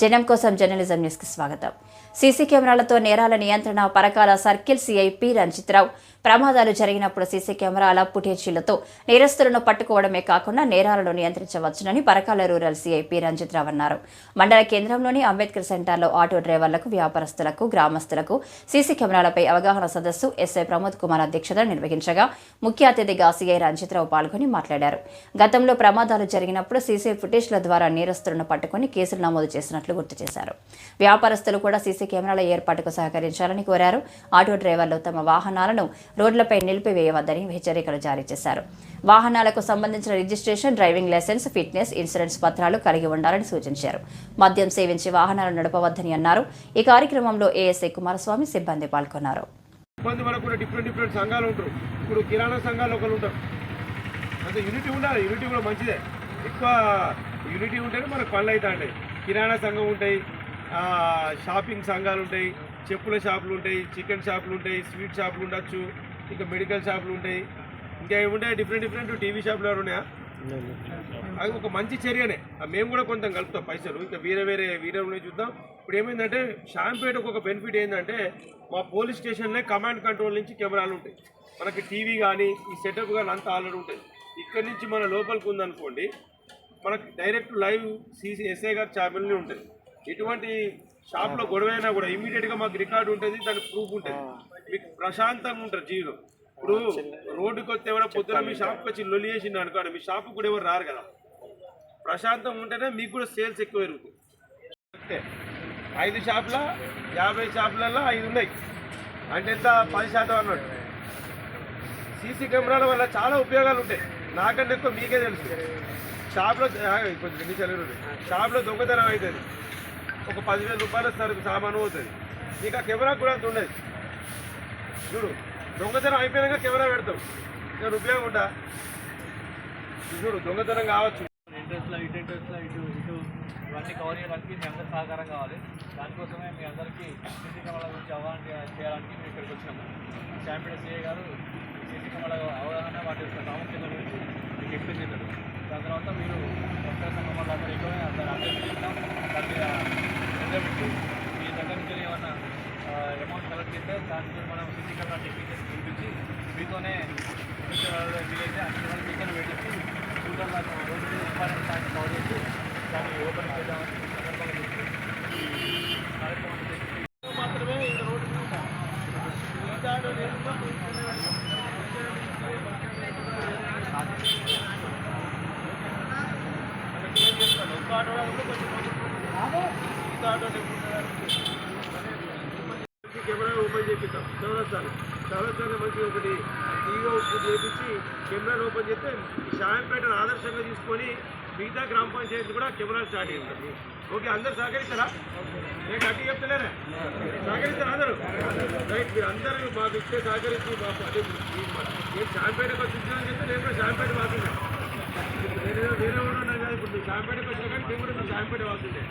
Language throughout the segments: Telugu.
జనం కోసం జర్నలిజం న్యూస్కి స్వాగతం. సీసీ కెమెరాలతో నేరాల నియంత్రణ Parakala circle CI P Ranjith Rao. ప్రమాదాలు జరిగినప్పుడు సీసీ కెమెరాల ఫుటేజీలతో నేరస్తులను పట్టుకోవడమే కాకుండా నేరాలను నియంత్రించవచ్చునని Parakala rural CI P Ranjith Rao అన్నారు. మండల కేంద్రంలోని అంబేద్కర్ సెంటర్లో ఆటో డ్రైవర్లకు వ్యాపారస్తులకు గ్రామస్తులకు సీసీ కెమెరాలపై అవగాహన సదస్సు ఎస్ఐ ప్రమోద్ కుమార్ అధ్యక్షతన నిర్వహించగా ముఖ్య అతిథిగా సిఐ రంజిత్రావు పాల్గొని మాట్లాడారు. గతంలో ప్రమాదాలు జరిగినప్పుడు సీసీ ఫుటేజ్ల ద్వారా నేరస్తులను పట్టుకుని కేసులు నమోదు చేసినట్లు గుర్తు చేశారు. వ్యాపారస్తులు కూడా సీసీ కెమెరాల ఏర్పాటుకు సహకరించాలని కోరారు. ఆటో డ్రైవర్లు తమ వాహనాలను రోడ్లపై నిలిపివేయవద్దని హెచ్చరికలు జారీ చేశారు. వాహనాలకు సంబంధించిన registration driving license fitness insurance పత్రాలు కలిగి ఉండాలని సూచించారు. మద్యం సేవించి వాహనాలు నడపవద్దని అన్నారు. ఈ కార్యక్రమంలో ఏఎస్ఐ కుమారస్వామి సిబ్బంది పాల్గొన్నారు. ఇబ్బంది పడకుండా డిఫరెంట్ డిఫరెంట్ సంఘాలు ఉంటారు. ఇప్పుడు కిరాణా సంఘాలు ఒకరు ఉంటారు. అంటే యూనిటీ ఉండాలి. యూనిటీ కూడా మంచిదే. ఎక్కువ యూనిటీ ఉంటేనే మనకు పనులు అవుతా ఉంటాయి కిరాణా సంఘం ఉంటాయి షాపింగ్ సంఘాలు ఉంటాయి చెప్పుల షాపులు ఉంటాయి చికెన్ షాపులు ఉంటాయి స్వీట్ షాపులు ఉండొచ్చు ఇంకా మెడికల్ షాపులు ఉంటాయి. ఇంకా ఏమి ఉంటాయి? డిఫరెంట్ డిఫరెంట్ టీవీ షాపులు ఎవరు ఉన్నాయా? అది ఒక మంచి చర్యనే. మేము కూడా కొంత కలుపుతాం పైసలు. ఇంకా వేరే వేరే వేరే ఉన్నాయి చూద్దాం. ఇప్పుడు ఏమైందంటే షాంపేటకు ఒక బెనిఫిట్ ఏంటంటే మా పోలీస్ స్టేషన్లో కమాండ్ కంట్రోల్ నుంచి కెమెరాలు ఉంటాయి. మనకి టీవీ కానీ ఈ సెటప్ కానీ అంతా ఆల్రెడీ ఉంటుంది ఇక్కడ నుంచి మన లోపలికి ఉందనుకోండి మనకి డైరెక్ట్ లైవ్ సీసీ ఎస్ఐ గారి ఛానల్ని ఉంటుంది. ఎటువంటి షాప్లో గొడవ అయినా కూడా ఇమీడియట్గా మాకు రికార్డు ఉంటుంది దానికి ప్రూఫ్ ఉంటుంది. మీకు ప్రశాంతంగా ఉంటుంది జీవితం ఇప్పుడు రోడ్డుకి వస్తే ఎవరో పొద్దున మీ షాప్కి వచ్చి లొల్లి చేసిండు అనుకోండి మీ షాప్కి కూడా ఎవరు రారు కదా. ప్రశాంతంగా ఉంటేనే మీకు కూడా సేల్స్ ఎక్కువ పెరుగుతాయి. అంతే. ఐదు షాపుల యాభై షాపులలో ఐదు ఉన్నాయి. అంటే ఎంత? పది శాతం అన్నట్టు. సీసీ కెమెరాల వల్ల చాలా ఉపయోగాలు ఉంటాయి. నాకంటే ఎక్కువ మీకే తెలుసు. షాప్లో కొంచెం నిమిషాలు ఇవ్వండి. షాప్లో దొంగతనం అవుతుంది. ఒక పదివేల రూపాయల సరుకు సామాను అవుతుంది నీకు ఆ కెమెరా కూడా అంత ఉండదు. చూడు దొంగతనం అయిపోయినాక కెమెరా పెడతాం. నేను ఉపయోగం ఉంటా చూడు దొంగతనం కావచ్చు. ఇంట్రెస్ట్లో ఇటు ఇంట్రెస్ట్లో ఇటు ఇటు. ఇవన్నీ కవర్ చేయడానికి మీ అందరి సహకారం కావాలి. దానికోసమే మీ అందరికీ సీసీ కెమెరాల గురించి అవగాహన చేయడానికి మేము ఇక్కడికి వచ్చినాము. శాంపేట సిఏ గారు సీసీ కెమెరాల అవగాహన వాటి యొక్క ప్రాముఖ్యత గురించి మీకు ఎక్స్ప్లెయిన్ చేశారు. దాని తర్వాత మీరు కొత్త సంఘం వల్ల ఎక్కువ దాన్ని అర్థం చేస్తాం. దాని మీద మీ దగ్గర నుంచి ఏమన్నా అమౌంట్ కలెక్ట్ చేస్తే దాని మీద మనం సీసీ కెమెరా టెక్నీషియన్స్ పిలిపించి మీతోనే వీలైతే అన్ని రోజులు మీతోనే పెట్టించి చూద్దాం నాకు రోజు ఇంపార్టెంట్ పాయింట్ కవర్ చేసి దాన్ని ఓపెన్ చేద్దామని సందర్భంగా చెప్పి ఈ కార్యక్రమాన్ని మాత్రమే ఈ రోడ్డు మీద ఉంటాం. మిగతా ఆటో లేకుండా మనకి ఏం చేస్తాను? ఒక్క ఆటో కొంచెం మిగతా ఆటో కెమెరా ఓపెన్ చేపిస్తాం చౌరస్తాను చౌరస్తాను మంచి ఒకటి టీవీ ఒకటి చేపించి కెమెరాను ఓపెన్ చేస్తే షాయంపేటను ఆదర్శంగా తీసుకొని మిగతా గ్రామ పంచాయతీ కూడా కెమెరా స్టార్ట్ చేస్తారు ఓకే అందరు సహకరిస్తారా నేను గట్టి చెప్తలేరా సహకరిస్తారా అందరూ రైట్ మీరు అందరూ మాకు ఇచ్చే సహకరించి మాకు అదే నేను షాంపేటకు వచ్చి చెప్తే నేను కూడా షాంపేట మాకు నేను ఏదో వేరే ఉన్నాను ఇప్పుడు నువ్వు శాంపేటకి వచ్చినా కానీ నేను కూడా మీ షాంపేట వాడుతుండే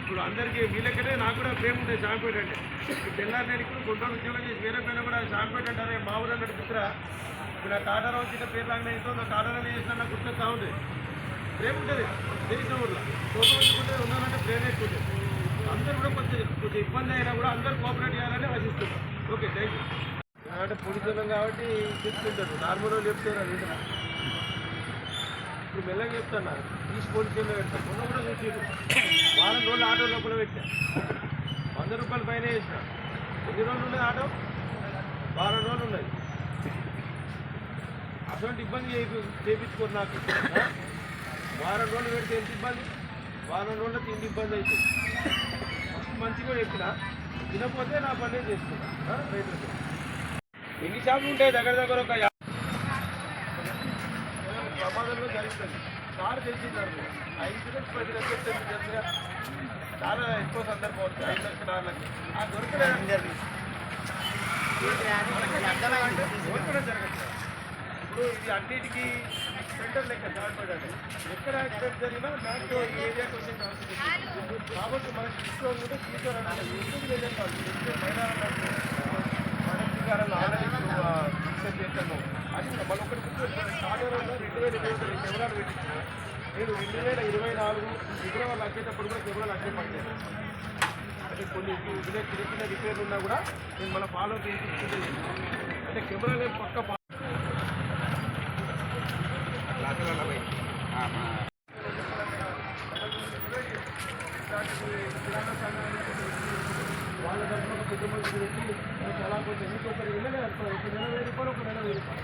ఇప్పుడు అందరికీ వీళ్ళకనే నాకు కూడా ప్రేమ ఉంటుంది శాంపేట అంటే. ఇప్పుడు తెల్లారి నేను ఇప్పుడు గుంటూరు ఉద్యోగం చేసి వేరే పైన కూడా శాంపేట అంటారే మా ఊరు అన్నట్టు గుర్తురా ఇప్పుడు ఆ టాటారావు చిన్న పేరు లాగానే ఇస్తాం నా టాటారావు చేసిన నాకు గుర్తొస్తా ఉంది. ప్రేమ ఉంటుంది తెలిసిన ఊళ్ళో కోపం వచ్చుకుంటే ఉన్నానంటే ప్రేమ ఎక్కువ ఉంటుంది అందరూ కూడా కొంచెం కొంచెం ఇబ్బంది అయినా కూడా అందరూ కోఆపరేట్ చేయాలని ఆశిస్తున్నాం ఓకే థ్యాంక్ యూ అంటే పొడిస్తున్నాం కాబట్టి చెప్తుంటారు. నార్మల్ చెప్తారు అది ఇప్పుడు మెల్లగా చెప్తాను తీసుకొని పోలీస్ స్టేషన్లో పెడతాను కూడా చూసి వారం రోజులు ఆటో లోపల పెట్టా. వంద రూపాయలు పైన వేసిన. ఎన్ని రోజులు ఉన్నాయి ఆటో? వారం రోజులు ఉన్నాయి అటువంటి ఇబ్బంది చేయి- చేయించుకోరు నాకు. వారం రోజులు పెడితే ఎంత ఇబ్బంది? వారం రోజులకి తిండి ఇబ్బంది అవుతుంది మంచిగా చెప్పిన తినకపోతే నా పని చేసుకున్నా ఆ? ఎన్ని షాపులు ఉంటాయి? దగ్గర దగ్గర ఒక ప్రమాదంలో జరుగుతుంది కారు తెలిసిందండి ఆ ఇన్సూరెన్స్ పది లక్షలు తెలుసుగా చాలా ఎక్కువ సందర్భం వస్తుంది ఐదు లక్షలు ఆరు లక్షలు. ఆ దొరకలేదండి జరిగింది దొరకడం జరగదు ఇప్పుడు ఇది అన్నిటికీ సెంటర్ లెక్క జాగ్రత్త ఎక్కడ యాక్సిడెంట్ జరిగినా దాంట్లో ఏరియాకి వచ్చే ఛాన్స్ కాబట్టి మనకి తీసుకోవాలి కూడా తీసుకోవాలి ఎందుకు లేదంటే మనకి గారు ఆల్రెడీ చేశాను. అది మన ఒకటి ఆర్డర్ రెండు వేల ఇరవై ఒకటి కెమెరాలు పెట్టించాను నేను రెండు వేల ఇరవై నాలుగు ఫిబ్రవరి వచ్చేటప్పుడు కూడా కెమెరాలు అట్లే పట్టాను అంటే కొన్ని విలేజ్ చిన్న చిన్న రిపేర్లు ఉన్నా కూడా నేను మన ఫాలో చేసి అంటే కెమెరాలు పక్క ముఖ్యమంత్రి పెట్టి చాలా కొంచెం ఎందుకు ఒక రెండు నెలలు అనుకో ఒక నెల వెయ్యి రూపాయలు ఒక నెల వెయ్యి రూపాయలు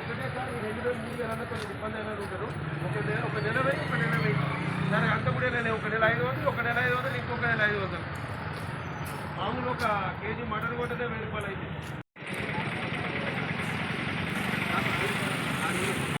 ఒకటేసారి రెండు వేలు మూడు వేల కొంచెం ఇబ్బంది అయినా ఉంటారు ఒక నెల ఒక నెల వెయ్యి ఒక నెల వెయ్యి దానికి అంత కూడా నేను ఒక నెల ఐదు వందలు ఒక నెల ఐదు వందలు ఇంకొక నెల ఐదు వందలు మామూలు ఒక కేజీ మటన్ కొట్టదే వెయ్యి రూపాయలు అయితే.